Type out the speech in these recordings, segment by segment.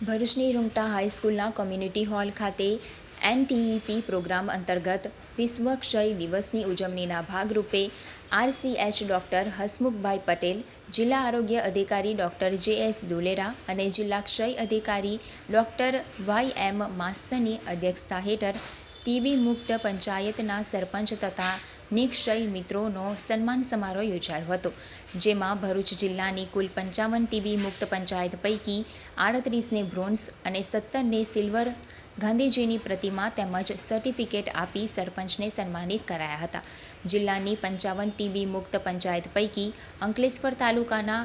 ભરૂચની Rungta હાઈસ્કૂલના community hall ખાતે એનટીઈપી programme અંતર્ગત વિશ્વ ક્ષય દિવસની ઉજવણીના ભાગરૂપે આરસીએચ ડૉક્ટર હસમુખભાઈ પટેલ, જિલ્લા આરોગ્ય અધિકારી ડૉક્ટર જે એસ દુલેરા અને જિલ્લા ક્ષય અધિકારી ડૉક્ટર વાય એમ માસ્તરની અધ્યક્ષતા હેઠળ ટીબી મુક્ત પંચાયતના સરપંચ તથા નિક્ષય મિત્રોનો સન્માન સમારોહ યોજાયો હતો, જેમાં ભરૂચ જિલ્લાની કુલ પંચાવન ટીબી મુક્ત પંચાયત પૈકી આડત્રીસને બ્રોન્ઝ અને સત્તરને સિલ્વર ગાંધીજીની પ્રતિમા તેમજ સર્ટિફિકેટ આપી સરપંચને સન્માનિત કરાયા હતા. જિલ્લાની પંચાવન ટીબી મુક્ત પંચાયત પૈકી અંકલેશ્વર તાલુકાના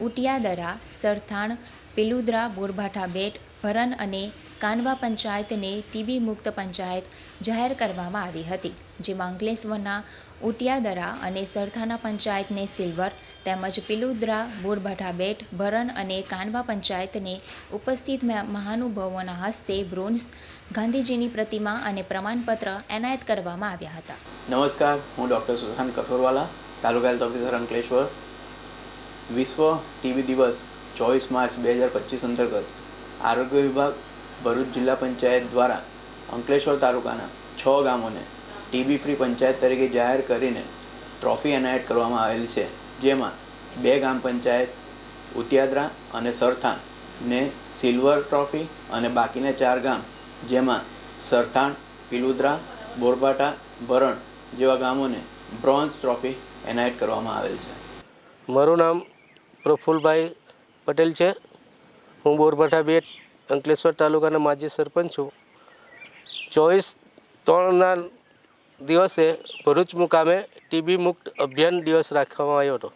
ઉટિયાદરા, સરથાણ, પિલુદ્રા, બોરભાઠા બેટ, ભરન અને કાનવા પંચાયતને ટીબી મુક્ત પંચાયત જાહેર કરવામાં આવી હતી, જેમાં અંકલેશ્વરના ઉટિયાદરા અને સરથાના પંચાયતને સિલ્વર, તેમજ પિલુદ્રા, બોરભાઠા બેટ ભરન અને કાનવા પંચાયતને ઉપસ્થિત મહા- મહાનુભાવોના હસ્તે બ્રોન્ઝ ગાંધીજીની પ્રતિમા અને પ્રમાણપત્ર એનાયત કરવામાં આવ્યા હતા. નમસ્કાર, હું doctor Sushant Kathorwala taluka health officer Ankleshwar. વિશ્વ ટીબી દિવસ ચોવીસ માર્ચ બે હજાર પચીસ અંતર્ગત આરોગ્ય વિભાગ ભરૂચ જિલ્લા પંચાયત દ્વારા અંકલેશ્વર તાલુકાના છ ગામોને ટીબી ફ્રી પંચાયત તરીકે જાહેર કરીને ટ્રોફી એનાયત કરવામાં આવેલ છે. જેમાં બે ગામ પંચાયત, ઉતિયાદરા અને સરથાણ ને સિલ્વર ટ્રોફી અને બાકીના ચાર ગામ, જેમાં સરથાણ, પિલુદરા, બોરબાટા, ભરણ જેવા ગામોને બ્રોન્ઝ ટ્રોફી એનાયત કરવામાં આવેલ છે. મારું નામ પ્રફુલભાઈ પટેલ છે. હું બોરબાટા બેટ અંકલેશ્વર તાલુકાના માજી સરપંચ છું. ચોવીસ ત્રણના દિવસે ભરૂચ મુકામે ટીબી મુક્ત અભિયાન દિવસ રાખવામાં આવ્યો હતો.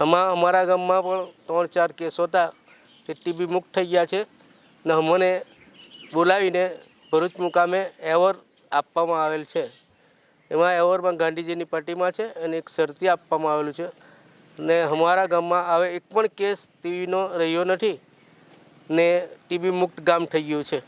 આમાં અમારા ગામમાં પણ ત્રણ ચાર કેસ હતા તે ટીબી મુક્ત થઈ ગયા છે ને અમને બોલાવીને ભરૂચ મુકામે એવોર્ડ આપવામાં આવેલ છે. એમાં એવોર્ડમાં ગાંધીજીની પ્રતિમા છે અને એક શરતી આપવામાં આવેલું છે. ને અમારા ગામમાં હવે એક પણ કેસ ટીવીનો રહ્યો નથી. ને ટીબી મુક્ત ગામ થઈ ગયું છે.